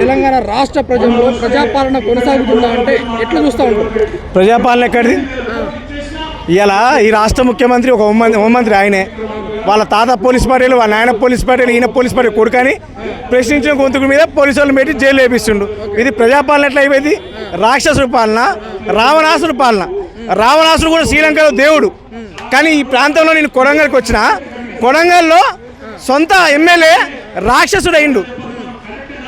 తెలంగాణ రాష్ట్ర ప్రజల్లో ప్రజాపాలన కొనసాగుతుందా అంటే ఎట్లా చూస్తూ ఉంటారు? ప్రజాపాలన ఎక్కడిది? ఇలా ఈ రాష్ట్ర ముఖ్యమంత్రి ఒక హోంమంత్రి హోంమంత్రి ఆయనే. వాళ్ళ తాత పోలీస్ పార్టీలు వాళ్ళ నాయన పోలీస్ పార్టీలు ఈయన పోలీస్ పార్టీ కొడుకని ప్రశ్నించిన గొంతుకు మీద పోలీసు వాళ్ళని పెట్టి జైలు వేపిస్తుండు. ఇది ప్రజాపాలన ఎట్లా అయిపోయింది? రాక్షసుడి పాలన రావణాసుడి పాలన. రావణాసుడు కూడా శ్రీలంకలో దేవుడు. కానీ ఈ ప్రాంతంలో నేను కొడంగల్కి వచ్చిన కొడంగల్లో సొంత ఎమ్మెల్యే రాక్షసుడు అయిండు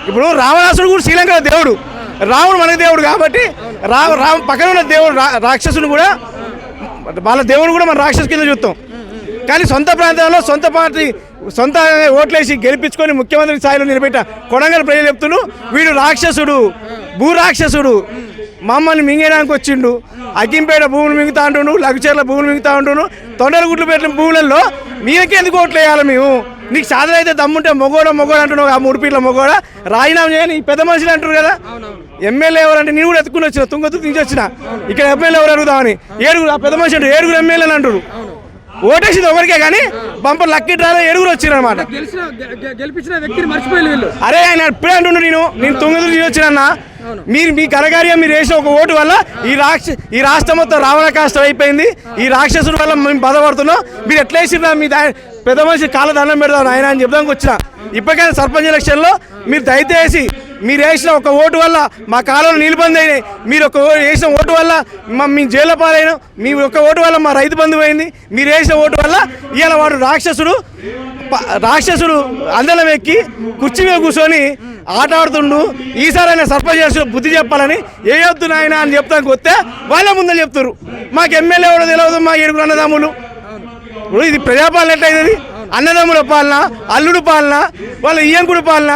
ఇప్పుడు రావణాసుడు కూడా శ్రీలంకలో దేవుడు. రాముడు మనకి దేవుడు కాబట్టి రా రామ పక్కన ఉన్న దేవుడు రా- రాక్షసుడు కూడా వాళ్ళ దేవుడు కూడా మన రాక్షసు కింద చూస్తాం. కానీ సొంత ప్రాంతంలో సొంత పార్టీ సొంత ఓట్లేసి గెలిపించుకొని ముఖ్యమంత్రి స్థాయిలో నిలబెట్ట కొడంగల్ ప్రజలు చెప్తున్నారు వీడు రాక్షసుడు భూ రాక్షసుడు. మమ్మల్ని మింగేయడానికి వచ్చిండు. అగ్గింపేట భూములు మింగుతా అంటుండు లఘుచర్ల భూములు మింగుతా ఉంటుండు తొండలగుట్లు పెట్టిన భూములలో మీకే ఎందుకు ఓట్లు వేయాలి మేము? నీకు సాధన అయితే దమ్ముంటే మొగోడ మొగోడ అంటున్నావు ఆ మూడు పీట్ల మొగోడ. రాజీనామా చేయని పెద్ద మనుషులు అంటారు కదా. ఎమ్మెల్యే ఎవరంటే నేను కూడా ఎత్తుకుని వచ్చిన తుంగతుకు నుంచి వచ్చిన. ఇక్కడ ఎమ్మెల్యే ఎవరు అడుగుదామని? ఏడుగురు ఆ పెద్ద మనిషి అంటారు ఏడుగురు ఎమ్మెల్యేలు అంటారు. ఓటేసింది ఒకరికే కానీ బంపర్ లక్కీ డ్రాలో ఏడుగురు వచ్చారు అనమాట గెలిచిన గె- గె- గెలిపించిన వ్యక్తిని మర్చిపోయి వీళ్ళు. అరే ఆయన ఇప్పుడే అంటుండు నేను నేను తొమ్మిది వచ్చిన మీరు మీ కలగార్యం మీరు వేసిన ఒక ఓటు వల్ల ఈ రాక్ష ఈ రాష్ట్రం మొత్తం రావణ కాష్టం అయిపోయింది. ఈ రాక్షసుడి వల్ల మేము బాధపడుతున్నాం. మీరు ఎట్లా వేసినా మీ దా పెద్ద మనిషి కాళ్ళ దండం పెడదాం ఆయన అని చెప్దానికి వచ్చిన. ఇప్పటికైనా సర్పంచ్ ఎలక్షన్లో మీరు దయచేసి మీరు వేసిన ఒక ఓటు వల్ల మా కాలంలో నిలుబంది అయినాయి. మీరు ఒక ఓ- వేసిన ఓటు వల్ల మా మీ జైల్లో పాలైన. మీ ఒక ఓటు వల్ల మా రైతు బంధు అయింది మీరు వేసిన ఓటు వల్ల ఇవాళ వాడు రాక్షసుడు రాక్షసుడు అందలం ఎక్కి కుర్చీ మీద కూర్చొని ఆట ఆడుతుండు. ఈసారి ఆయన సర్పంచ్ బుద్ధి చెప్పాలని ఏ వద్దు నాయన అని చెప్తానికి వస్తే వాళ్ళ ముందని చెప్తారు మాకు ఎమ్మెల్యే ఎవడో తెలియదు మా ఏడుగురు అన్నదమ్ములు. ఇప్పుడు ఇది ప్రజాపాలన ఎట్లయినది అన్నదమ్ముల పాలన అల్లుడు పాలన వాళ్ళ ఇయ్యంకుడు పాలన.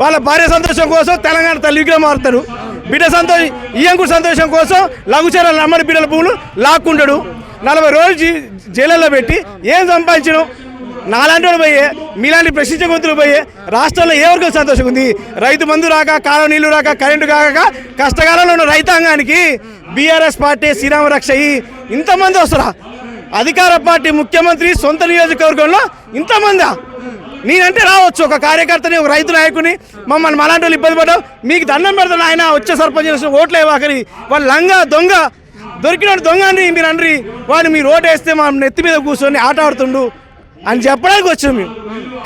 వాళ్ళ భార్య సంతోషం కోసం తెలంగాణ తల్లి విగ్రహం మారుతాడు బిడ్డ సంతోషం ఈయంకు సంతోషం కోసం లఘుచర అమ్మడి బిడ్డల భూములు లాక్కుంటాడు. నలభై రోజులు జీ- పెట్టి ఏం సంపాదించడం నాలాంటి వాళ్ళు పోయే మీలాంటి ప్రశ్నించగొంతులు పోయే రాష్ట్రంలో ఏ వర్గం సంతోషం ఉంది? రైతు మందు రాక కాలం నీళ్ళు రాక కరెంటు కాక కష్టకాలంలో ఉన్న రైతాంగానికి బీఆర్ఎస్ పార్టీ శ్రీరామ రక్ష ఇంతమంది వస్తారా? అధికార పార్టీ ముఖ్యమంత్రి సొంత నియోజకవర్గంలో ఇంతమందా? నేనంటే రావచ్చు. ఒక కార్యకర్తని ఒక రైతు నాయకుని. మమ్మల్ని మలాంటి వాళ్ళు ఇబ్బంది పడ్డావు. మీకు దండం పెడతాను ఆయన వచ్చే సర్పంచ్ చేసిన ఓట్లే వాకరి వాళ్ళు లంగా దొంగ దొరికిన దొంగ అని మీరు అండ్రి. వాడు మీరు ఓటు వేస్తే మా నెత్తి మీద కూర్చొని ఆట ఆడుతుండు అని చెప్పడానికి వచ్చాం మేము.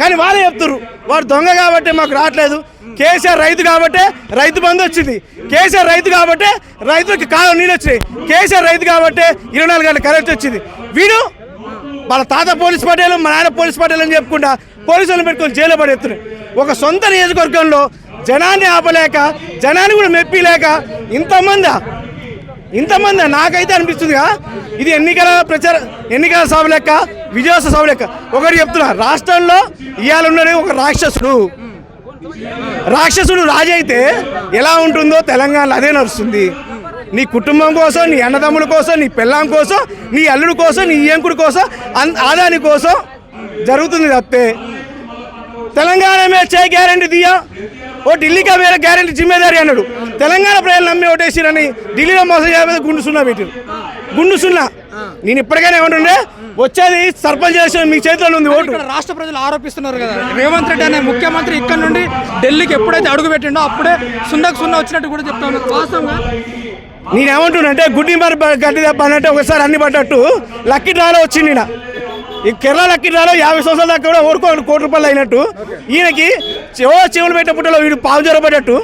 కానీ వాళ్ళే చెప్తున్నారు వాడు దొంగ కాబట్టి మాకు రావట్లేదు. కేసీఆర్ రైతు కాబట్టి రైతు బంధు వచ్చింది. కేసీఆర్ రైతు కాబట్టి రైతులకి కాలం నీళ్ళు వచ్చినాయి. కేసీఆర్ రైతు కాబట్టి ఇరవై నాలుగు గంటల కరెంట్ వచ్చింది. వీడు వాళ్ళ తాత పోలీస్ పటేలు మా నాయన పోలీస్ పటేలు అని చెప్పుకుంటా పోలీసులను పెట్టుకొని జైలు పడేస్తున్నాయి ఒక సొంత నియోజకవర్గంలో జనాన్ని ఆపలేక జనాన్ని కూడా మెప్పిలేక ఇంతమంది ఇంతమంది నాకైతే అనిపిస్తుందిగా. ఇది ఎన్నికల ప్రచార ఎన్నికల సభ లెక్క విజయోత్సవ సభ లెక్క. ఒకటి చెప్తున్నా రాష్ట్రంలో ఇవాళ ఉన్నది ఒక రాక్షసుడు. రాక్షసుడు రాజు అయితే ఎలా ఉంటుందో తెలంగాణలో అదే నడుస్తుంది. నీ కుటుంబం కోసం నీ అన్నదమ్ముల కోసం నీ పిల్లం కోసం నీ అల్లుడు కోసం నీ ఏంకుడి కోసం అన్- ఆదాని కోసం జరుగుతుంది తప్పే. తెలంగాణ మీద చే గ్యారంటీ దియా ఓ ఢిల్లీకి మేర గ్యారంటీ జిమ్మేదారి అన్నాడు. తెలంగాణ ప్రజలు నమ్మి ఓటేసిరని ఢిల్లీలో మోసం చేయకపోతే గుండు సున్నా పెట్టారు. గుండు సున్నా. నేను ఇప్పటికైనా ఏమంటుండే? వచ్చేది సర్పంచ్ చేసిన మీ చేతిలో ఉంది ఓటు. రాష్ట్ర ప్రజలు ఆరోపిస్తున్నారు కదా. రేవంత్ రెడ్డి అనే ముఖ్యమంత్రి ఇక్కడ నుండి ఢిల్లీకి ఎప్పుడైతే అడుగు పెట్టిండో అప్పుడే సున్నకు సున్నా వచ్చినట్టు కూడా చెప్తా. ఉన్నారు వాస్తవంగా నేనేమంటున్నా అంటే గుడ్డి మరి గడ్డి దెబ్బ అన్నట్టు ఒకసారి అన్ని పడ్డట్టు. లక్కీ డ్రాలో వచ్చింది ఈయన ఈ కేరళ లక్కీ యాభై సంవత్సరాల దాకా కూడా ఓరుకో కోటి రూపాయలు అయినట్టు. ఈయనకి చెవ చెవులు పెట్టే పుట్టలో వీడు పావు జ్వరపడ్డట్టు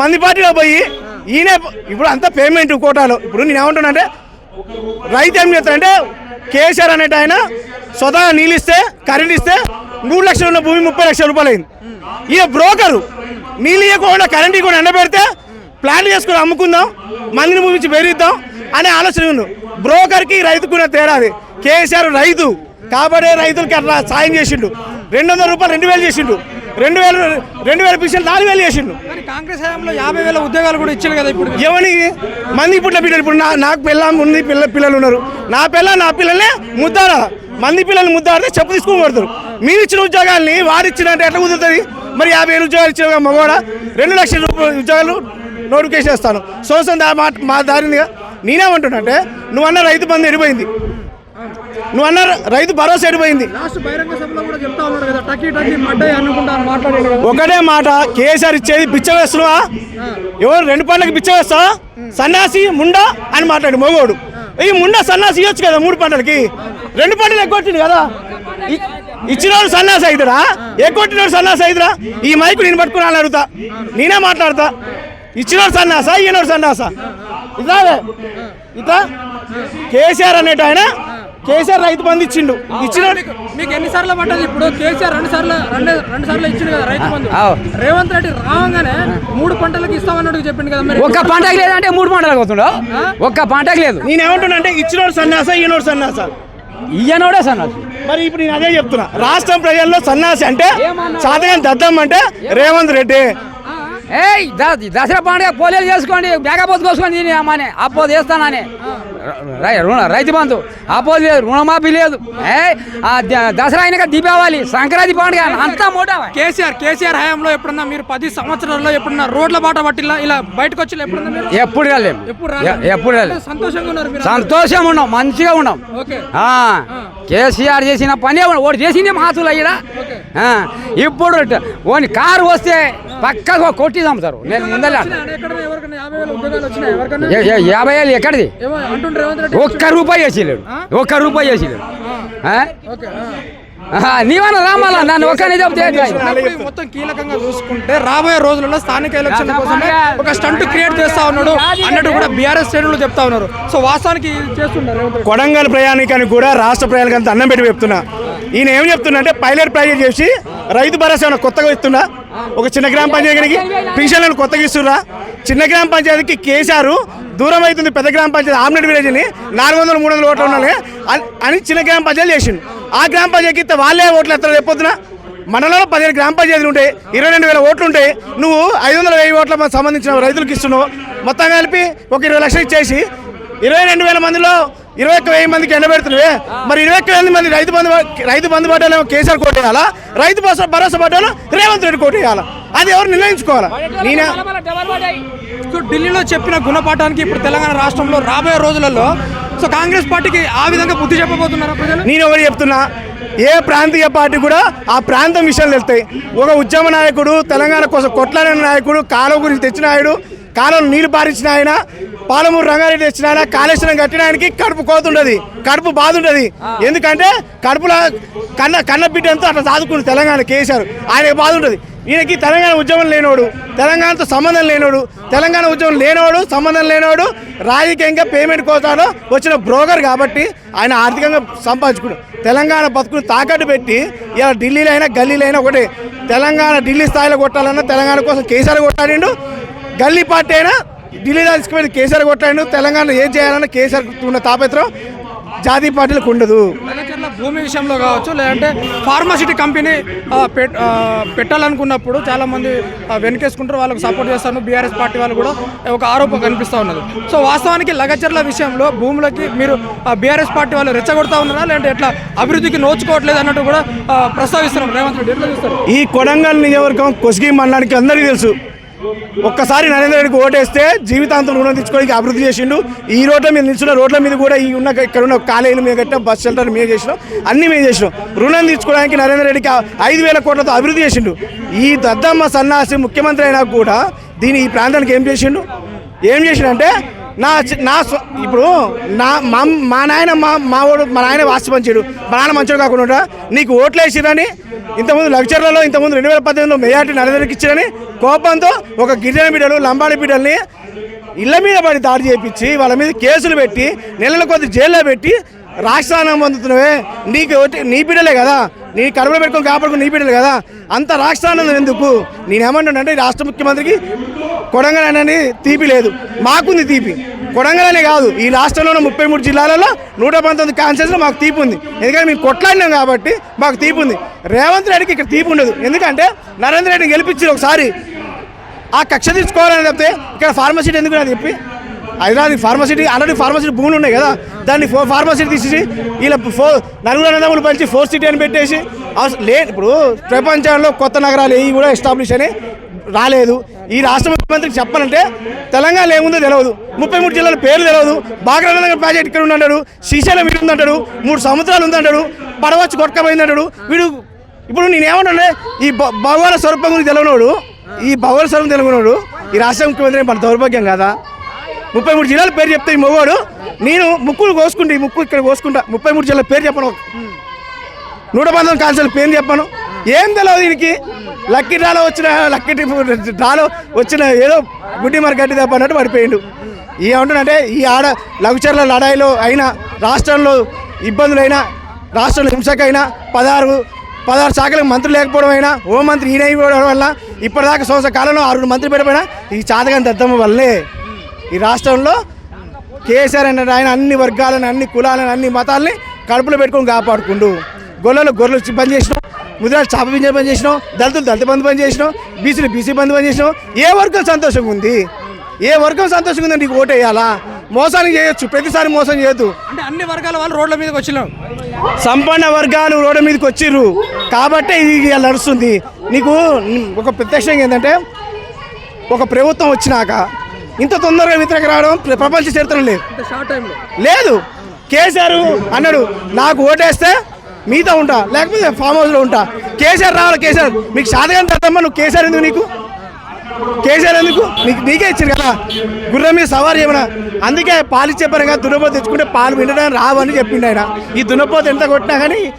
మంది పార్టీలో పోయి ఈయనే ఇప్పుడు అంతా పేమెంట్ కోటాలో. ఇప్పుడు నేను ఏమంటున్నా అంటే రైతు ఏం చేస్తాడంటే కేసీఆర్ అనేట ఆయన స్వతహా నీళ్ళు ఇస్తే కరెంట్ ఇస్తే మూడు లక్షలు ఉన్న భూమి ముప్పై లక్షల రూపాయలు అయింది. ఈయన బ్రోకరు. నీళ్ళు ఇవ్వకుండా కరెంట్ ఇవ్వకుండా ఎండబెడితే ప్లాన్ చేసుకుని అమ్ముకుందాం మందిని ముగించి పెరిగిద్దాం అనే ఆలోచన బ్రోకర్కి రైతుకున్న తేడా అది. కేసీఆర్ రైతు. కాబట్టే రైతులకి అట్లా సాయం చేసిండు. రెండు వందల రూపాయలు రెండు వేలు చేసిండు. రెండు వేలు రెండు వేల పిల్లలు నాలుగు వేలు చేసిండు. కాంగ్రెస్ హయాంలో యాభై వేల ఉద్యోగాలు కూడా ఇచ్చారు కదా ఇప్పుడు. ఎవరికి మంది పుట్టిన బిడ్డలు. ఇప్పుడు నా నాకు పిల్ల ఉంది పిల్ల పిల్లలు ఉన్నారు. నా పిల్ల నా పిల్లలే ముద్దారా? మంది పిల్లలు ముద్దాడితే చెప్పు తీసుకుని కొడతారు మీరు ఇచ్చిన ఉద్యోగాల్ని వారు ఇచ్చినట్టు ఎట్లా కుదురుతుంది? మరి యాభై వేలు ఉద్యోగాలు ఇచ్చిన మగవాడ? రెండు లక్షల రూపాయల ఉద్యోగాలు నోటిఫికేషన్ ఇస్తాను సంవత్సరం దా మా దారిందిగా నేనేమంటున్నా అంటే నువ్వు అన్న రైతు బంధు ఎడిపోయింది. నువ్వు అన్నారు రైతు భరోసా ఎడిపోయింది. ఒకటే మాట కేసీఆర్ ఇచ్చేది బిచ్చ వేస్తున్నావా? ఎవరు రెండు పంటలకు బిచ్చ వేస్తావా? సన్యాసి ముండా అని మాట్లాడు మగోడు. ఈ ముండా సన్యాసి ఇవ్వచ్చు కదా మూడు పంటలకి రెండు పంటలు ఎగ్గొట్టింది కదా? ఇ- ఇచ్చినోడు సన్యాసి అవుతాడా ఎగ్గొట్టినోడు సన్యాసి అవుతారా ఈ మైకు నేను పట్టుకుని వాళ్ళని అడుగుతా. నేనే మాట్లాడతా. ఇచ్చినోడు సన్యాసా ఈయనోడు సన్యాసా ఇట్లా ఇట్లా కేసీఆర్ అనేట ఆయన కేసీఆర్ రైతు బంధు ఇచ్చిండు. ఇచ్చినోడు మీకు- మీకు ఎన్ని సార్లు పడ్డది? ఇప్పుడు కేసీఆర్ రెండు సార్లు రెండు రెండు సార్లు ఇచ్చింది కదా రైతు బంధు. రేవంత్ రెడ్డి రావంగానే మూడు పంటలకు ఇస్తామన్నట్టు చెప్పింది కదా మరి. ఒక్క పంటకు లేదంటే మూడు పంటలకు వస్తుండో ఒక్క పంటకు లేదు. నేనేమంటున్నా అంటే ఇచ్చినోడు సన్యాసా ఈయనోడు సన్యాసా ఇయ్యనోడే సన్నాసి. మరి ఇప్పుడు నేను అదే చెప్తున్నా. రాష్ట్రం ప్రజల్లో సన్యాసి అంటే సాధకం దద్దం అంటే రేవంత్ రెడ్డి. ఏయ్ దసరా పండుగ పోలేలు చేసుకోండి మేకపోతు కోసుకొని తిని అమ్మని. అప్పోదు వేస్తానని రై- రుణ రైతు బంధు. అప్పోదు లేదు రుణమాఫీ లేదు. ఏయ్ ఆ ద- దసరా అయినాక దీపావళి సంక్రాంతి పండుగ అంతా మూట కేసీఆర్ కేసీఆర్ హయాంలో ఎప్పుడన్నా మీరు పది సంవత్సరాల్లో ఎప్పుడన్నా రోడ్ల బాట పట్టిలా ఇలా బయటకు వచ్చి ఎప్పుడన్నా ఎప్పుడు రాలేము ఎప్పుడు రాలేదు. సంతోషంగా ఉన్నారు మీరు సంతోషం ఉన్నాం మంచిగా ఉన్నాం. కేసీఆర్ చేసిన పని ఓడి చేసింది మాతులు అయ్యా ఇప్పుడు ఓని కారు వస్తే పక్కకు కొట్టి చంపుతారు. నేను ముందర యాభై వేల ఎక్కడిది? ఒక్క రూపాయి వేసిలేడు ఒక్క రూపాయి ఆహా, నీవన్నా రామాలా నన్ను ఒక్కనే చెప్తే మొత్తం కీలకంగా చూసుకుంటే రాబోయే రోజులలో స్థానిక ఎలక్షన్ కోసమే ఒక స్టంట్ క్రియేట్ చేస్తా ఉన్నాడు. అన్నట్టు కూడా బీఆర్ఎస్ శ్రేణులు చెప్తా ఉన్నారు. సో వాస్తవానికి చేస్తున్నారు. కొడంగల్ ప్రయాణికానికి కూడా రాష్ట్ర ప్రయాణికి అంత అన్నం పెట్టి చెప్తున్నా. ఈయన ఏం చెప్తున్నా అంటే పైలట్ ప్రాజెక్ట్ చేసి రైతు భరోసా ఏమైనా కొత్తగా ఇస్తున్నా? ఒక చిన్న గ్రామ పంచాయతీకి పింఛన్లను కొత్తగా ఇస్తుర్రా. చిన్న గ్రామ పంచాయతీకి కేసీఆర్ దూరం అవుతుంది పెద్ద గ్రామ పంచాయతీ ఆమ్లెట్ విలేజ్ని. నాలుగు వందల మూడు వందల ఓట్లు ఉండాలి. అని- అని చిన్న గ్రామ పంచాయతీ చేసిండు. ఆ గ్రామ పంచాయతీకి ఇస్తే వాళ్ళే ఓట్లు ఎత్తారు రేపొద్దున మనలో పదిహేను గ్రామ పంచాయతీలు ఉంటాయి ఇరవై రెండు వేల ఓట్లు ఉంటాయి నువ్వు ఐదు వందల వెయ్యి ఓట్ల సంబంధించిన రైతులకు ఇస్తున్నావు. మొత్తం కలిపి ఒక ఇరవై లక్షలు ఇచ్చేసి ఇరవై రెండు వేల మందిలో ఇరవై ఒక్క వెయ్యి మందికి ఎండబెడుతున్నావే మరి ఇరవై ఒక్క వేల మంది రైతు బంధు రైతు బంధు పడ్డాలేమో కేసీఆర్ కోట్ వేయాలా? రైతు భరోసా భరోసా పడ్డాలో రేవంత్ రెడ్డి కోట్ వేయాలా? అది ఎవరు నిర్ణయించుకోవాలా? నేనే? సో ఢిల్లీలో చెప్పిన గుణపాఠానికి ఇప్పుడు తెలంగాణ రాష్ట్రంలో రాబోయే రోజులలో సో కాంగ్రెస్ పార్టీకి ఆ విధంగా బుద్ధి చెప్పబోతున్నారా ప్రజలు? నేను ఒకటి చెప్తున్నా? ఏ ప్రాంతీయ పార్టీ కూడా ఆ ప్రాంతం విషయాలు తెలుస్తాయి. ఒక ఉద్యమ నాయకుడు తెలంగాణ కోసం కొట్లాడిన నాయకుడు కాలువ గురించి తెచ్చిన నాయుడు కాలంలో నీళ్ళు పారించిన ఆయన పాలమూరు రంగారెడ్డి వచ్చిన ఆయన కాళేశ్వరం కట్టిన ఆయనకి కడుపు కోతుండదు కడుపు బాధ ఉండదు ఎందుకంటే కడుపులో కన్న కన్న బిడ్డంతో అట్లా సాదుకుంది తెలంగాణ కేసీఆర్. ఆయనకి బాధ ఉంటుంది ఈయనకి తెలంగాణ ఉద్యమం లేనోడు తెలంగాణతో సంబంధం లేనోడు తెలంగాణ ఉద్యమం లేనోడు సంబంధం లేనోడు రాజకీయంగా పేమెంట్ కోసాలో వచ్చిన బ్రోకర్ కాబట్టి ఆయన ఆర్థికంగా సంపాదించుకున్నాడు. తెలంగాణ బతుకుని తాకట్టు పెట్టి ఇలా ఢిల్లీలో అయినా గల్లీలో అయినా ఒకటి తెలంగాణ ఢిల్లీ స్థాయిలో కొట్టాలన్నా తెలంగాణ కోసం కేసీఆర్ కొట్టాడిండు గల్లీ పార్టీ అయినా ఢిల్లీలో తీసుకుపోయి కేసీఆర్ కొట్టాడు తెలంగాణ ఏం చేయాలన్నా కేసీఆర్ ఉన్న తాపత్రం జాతీయ పార్టీలకు ఉండదు. భూమి విషయంలో కావచ్చు లేదంటే ఫార్మాసిటీ కంపెనీ పెట్టాలనుకున్నప్పుడు చాలా మంది ఆ, వెనకేసుకుంటారు వాళ్ళకి సపోర్ట్ చేస్తాను బీఆర్ఎస్ పార్టీ వాళ్ళు కూడా ఒక ఆరోపణ కనిపిస్తూ ఉన్నది. సో వాస్తవానికి లగచర్ల విషయంలో భూములకి మీరు బీఆర్ఎస్ పార్టీ వాళ్ళు రెచ్చగొడతా ఉన్నారా లేదంటే ఎట్లా అభివృద్ధికి నోచుకోవట్లేదు అన్నట్టు కూడా ప్రస్తావిస్తున్నారు. రేవంత్ రెడ్డి ఎట్లా చూస్తారు? ఈ కొడంగల్ నియోజకవర్గం కొసిగి మండలానికి అందరికీ తెలుసు. ఒక్కసారి నరేంద్ర రెడ్డికి ఓటేస్తే జీవితాంతం రుణం తెచ్చుకోవడానికి అభివృద్ధి చేసిండు. ఈ రోడ్ల మీద నిల్చున్న రోడ్ల మీద కూడా ఈ ఉన్న ఇక్కడ ఉన్న కాలేజీలు మీద కట్టిన బస్ షెల్టర్ మేము చేసినాం. అన్ని మేము చేసినాం. రుణం తీర్చుకోవడానికి నరేంద్ర రెడ్డికి ఐదు వేల కోట్లతో అభివృద్ధి చేసిండు. ఈ దద్దమ్మ సన్నాసి ముఖ్యమంత్రి అయినా కూడా దీని ఈ ప్రాంతానికి ఏం చేసిండు? ఏం చేసిండంటే నా నా ఇప్పుడు నా మా మా నాయన మా మావాడు మా నాయన వాస్తు మంచిడు. మా నాన్న మంచిడు కాకుండా నీకు ఓట్లు వేసిరని ఇంతకుముందు లక్చర్లలో ఇంతకుముందు రెండు వేల పద్దెనిమిదిలో మెజార్టీ నరేంద్రకి ఇచ్చారని కోపంతో ఒక గిరిజన బిడ్డలు లంబాడి బిడ్డల్ని ఇళ్ళ మీద పడి దాడి చేయించి వాళ్ళ మీద కేసులు పెట్టి నెలల కొద్ది జైల్లో పెట్టి రాష్ట్రాన్ని పొందుతున్నవే. నీకు నీ బిడ్డలే కదా. నీ కడుపులో పెట్టుకొని కాపాడుకుని నీ బిడ్డలు కదా. అంత రాష్ట్రానందం ఎందుకు? నేనేమంటానంటే ఈ రాష్ట్ర ముఖ్యమంత్రికి కొడంగల్ అనేది తీపి లేదు. మాకుంది తీపి. కొడంగలనే కాదు. ఈ రాష్ట్రంలో ఉన్న ముప్పై మూడు జిల్లాలలో నూట పంతొమ్మిది కాన్సెన్స్లో మాకు తీపి ఉంది. ఎందుకంటే మేము కొట్లాడినాం కాబట్టి మాకు తీపి ఉంది. రేవంత్ రెడ్డికి ఇక్కడ తీపి ఉండదు. ఎందుకంటే నరేంద్ర రెడ్డిని గెలిపించి ఒకసారి. ఆ కక్ష తీసుకోవాలని చెప్తే ఇక్కడ ఫార్మసిటీ ఎందుకు అని చెప్పి? హైదరాబాద్ ఫార్మసిటీ ఆల్రెడీ ఫార్మసిటీ భూములు ఉన్నాయి కదా దాన్ని ఫో ఫార్మసిటీ తీసేసి వీళ్ళ ఫోర్ నలుగురు అన్నదమ్ములు పంచి ఫోర్ సిటీ అని పెట్టేసి అసలు లే ఇప్పుడు ప్రపంచంలో కొత్త నగరాలు ఏవి కూడా ఎస్టాబ్లిష్ అని రాలేదు. ఈ రాష్ట్ర ముఖ్యమంత్రికి చెప్పాలంటే తెలంగాణ ఏముందో తెలియదు ముప్పై మూడు జిల్లాల పేర్లు తెలియదు బాగ్రానగర్ ప్రాజెక్ట్ ఇక్కడ ఉందంటాడు. శ్రీశైలం వీడు ఉందంటాడు. మూడు సముద్రాలు ఉందంటాడు. పడవచ్చు కొట్టకపోయిందంటాడు. వీడు ఇప్పుడు నేనేమంటే ఈ భ- భగవాన స్వరూపం గురించి తెలియనోడు ఈ భగవాన స్వరూపం తెలియనోడు ఈ రాష్ట్ర ముఖ్యమంత్రి మన దౌర్భాగ్యం కదా? ముప్పై మూడు జిల్లాల పేరు చెప్తే ఈ మొగోడు నేను ముక్కులు కోసుకుంటా ఈ ముక్కు ఇక్కడ కోసుకుంటా. ముప్పై మూడు జిల్లాల పేరు చెప్పను. నూట పంతొమ్మిది కాన్సల్ పేరు చెప్పను. ఏం తెలియదు దీనికి? లక్కీ డ్రాలో వచ్చిన లక్కీ డ్రాలో వచ్చిన ఏదో గుడ్డి మరి గడ్డి తప్ప అన్నట్టు పడిపోయిండు. ఏమంటున్నంటే ఈ ఆడ లఘుచర్ల లడాయిలో అయినా రాష్ట్రంలో ఇబ్బందులైనా రాష్ట్రంలో హింసకైనా పదహారు పదహారు శాఖలకు మంత్రులు లేకపోవడం అయినా హోంమంత్రి ఈయన అయిపోవడం వల్ల ఇప్పటిదాకా సంవత్సర కాలంలో ఆరుగురు మంత్రి పెట్టబడినా ఈ చాతకాని దద్దమ్మ వల్లే. ఈ రాష్ట్రంలో కేసీఆర్ అనే ఆయన అన్ని వర్గాలను అన్ని కులాలను అన్ని మతాలని కడుపులో పెట్టుకొని కాపాడుకుండు. గొల్లలు గొర్రెలు బంద్ చేసినాం. ముద్రాలు చాప పింజలు బంద్ చేసినాం. దళితులు దళిత బంధు బంద్ చేసినాం. బీసీలు బీసీ బంధు బంద్ చేసినాం. ఏ వర్గం సంతోషంగా ఉంది? ఏ వర్గం సంతోషంగా ఉందంటే నీకు ఓటు వేయాలా? మోసానికి చేయొచ్చు. ప్రతిసారి మోసం చేయొద్దు. అంటే అన్ని వర్గాల వాళ్ళు రోడ్ల మీదకి వచ్చినాం. సంపన్న వర్గాలు రోడ్డు మీదకి వచ్చిర్రు. కాబట్టే ఇది నడుస్తుంది. నీకు ఒక ప్రత్యక్షంగా ఏంటంటే ఒక ప్రభుత్వం వచ్చినాక ఇంత తొందరగా వ్యతిరేక రావడం ప్ర- ప్రపంచ చరిత్ర లేదు. లేదు. కేసీఆర్ అన్నాడు నాకు ఓటేస్తే మీతో ఉంటా లేకపోతే ఫామ్ హౌస్లో ఉంటా. కేసీఆర్ రావాలి కేసీఆర్. మీకు సాధకం తద్దమ్మా నువ్వు కేసీఆర్ ఎందుకు నీకు? కేసీఆర్ ఎందుకు? నీకు నీకే ఇచ్చారు కదా. గుర్రం మీద సవారు చేయమన్నా. అందుకే పాలు కదా దున్నపోతు తెచ్చుకుంటే పాలు వినడానికి రావని చెప్పిండు ఆయన. ఈ దున్నపోతు ఎంత కొట్టినా కానీ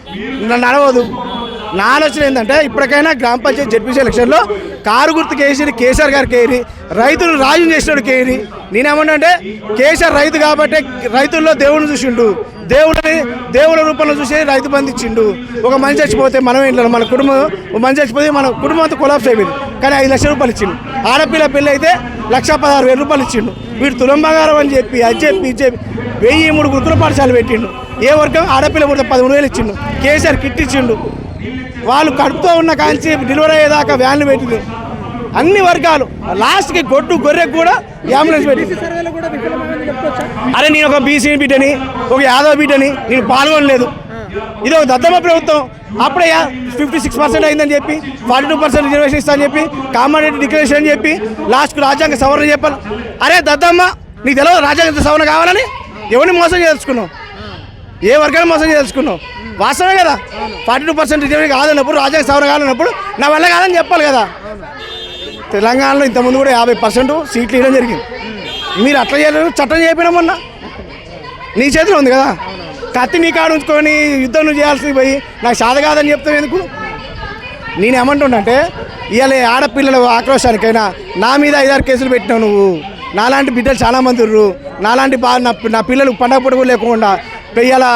నడవదు. నా ఆలోచన ఏంటంటే ఇప్పటికైనా గ్రామ పంచాయతీ జడ్పీసీ ఎలక్షన్లో కారు గుర్తు కేసీని కేసీఆర్ గారు కేరి రైతులు రాజు చేసినాడు కేరి. నేనేమన్నా కేసీఆర్ రైతు కాబట్టి రైతుల్లో దేవుడిని చూసిండు. దేవుడిని దేవుల రూపంలో చూసి రైతు బంధించిండు. ఇచ్చిండు ఒక మనిషి చచ్చిపోతే మనం ఇంట్లో మన కుటుంబం ఒక మనిషి చచ్చిపోతే మన కుటుంబం అంతా కొలాప్స్ అయిపోయింది. కానీ ఐదు లక్షల రూపాయలు ఇచ్చిండు. ఆడపిల్ల పిల్ల అయితే లక్ష పదహారు వేల రూపాయలు ఇచ్చిండు. వీడు తులం బంగారం అని చెప్పి అది చెప్పి ఇది చెప్పి వెయ్యి మూడు గుర్తుల పాఠశాలలు పెట్టిండు. ఏ వర్గం? ఆడపిల్ల కూడా పదమూడు వేలు ఇచ్చిండు. కేసీఆర్ కిట్ ఇచ్చిండు. వాళ్ళు కడుపుతో ఉన్న కాంచి డెలివరీ అయ్యేదాకా వ్యాన్లు పెట్టింది. అన్ని వర్గాలు. లాస్ట్కి గొడ్డు గొర్రెకు కూడా అంబులెన్స్ పెట్టింది. అరే నేను ఒక బీసీ బిడ్డని ఒక యాదవ్ బిడ్డని నేను పాల్గొనలేదు. ఇది ఒక దద్దమ్మ ప్రభుత్వం. అప్పుడే ఫిఫ్టీ సిక్స్ పర్సెంట్ అయిందని చెప్పి ఫార్టీ టూ పర్సెంట్ రిజర్వేషన్ ఇస్తా అని చెప్పి కామారెడ్డి డిక్లరేషన్ అని చెప్పి లాస్ట్కు రాజ్యాంగ సవరణ చెప్పాలి. అరే దద్దమ్మ నీకు తెలియదు రాజ్యాంగ సవరణ కావాలని? ఎవరిని మోసం చేసుకున్నావు ఏ వర్గాన్ని మోసం చేసుకున్నావు వాస్తవమే కదా? ఫార్టీ టూ పర్సెంట్ రిజర్వేషన్ కాదన్నప్పుడు రాజ్యాంగ సవరణ కాదన్నప్పుడు నా వల్ల కాదని చెప్పాలి కదా? తెలంగాణలో ఇంతకుముందు కూడా యాభై పర్సెంట్ సీట్లు ఇవ్వడం జరిగింది. మీరు అట్లా చేయలేదు చట్టం చేయకపోయినా మొన్న. నీ చేతిలో ఉంది కదా? కత్తి నీ కాడు ఉంచుకొని యుద్ధం నువ్వు చేయాల్సి పోయి నాకు సాధ కాదని చెప్తావు ఎందుకు? నేను ఏమంటుండంటే ఇవాళ ఆడపిల్లల ఆక్రోశానికైనా నా మీద ఐదారు కేసులు పెట్టినావు నువ్వు. నాలాంటి బిడ్డలు చాలామంది ఉర్రు. నాలాంటి బా నా పిల్లలు పండగ పొడుగు లేకుండా ఇవాళ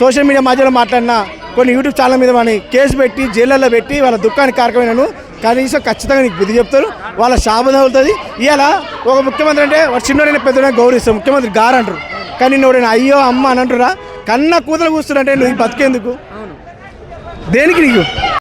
సోషల్ మీడియా మధ్యలో మాట్లాడినా కొన్ని యూట్యూబ్ ఛానల్ మీద వాడిని కేసు పెట్టి జైళ్ళల్లో పెట్టి వాళ్ళ దుఃఖానికి కారకమైనను కనీసం ఖచ్చితంగా నీకు బుద్ధి చెప్తారు వాళ్ళ శాపం అవుతుంది ఇవాళ ఒక ముఖ్యమంత్రి అంటే వాడు చిన్నోడైనా పెద్దోడైనా గౌరవిస్తాం ముఖ్యమంత్రి గారు అంటారు. కానీ నువ్వు అయ్యో అమ్మ అని అంటురా కన్న కూతురు కూర్చుంటే నువ్వు బతికేందుకు? దేనికి నీకు?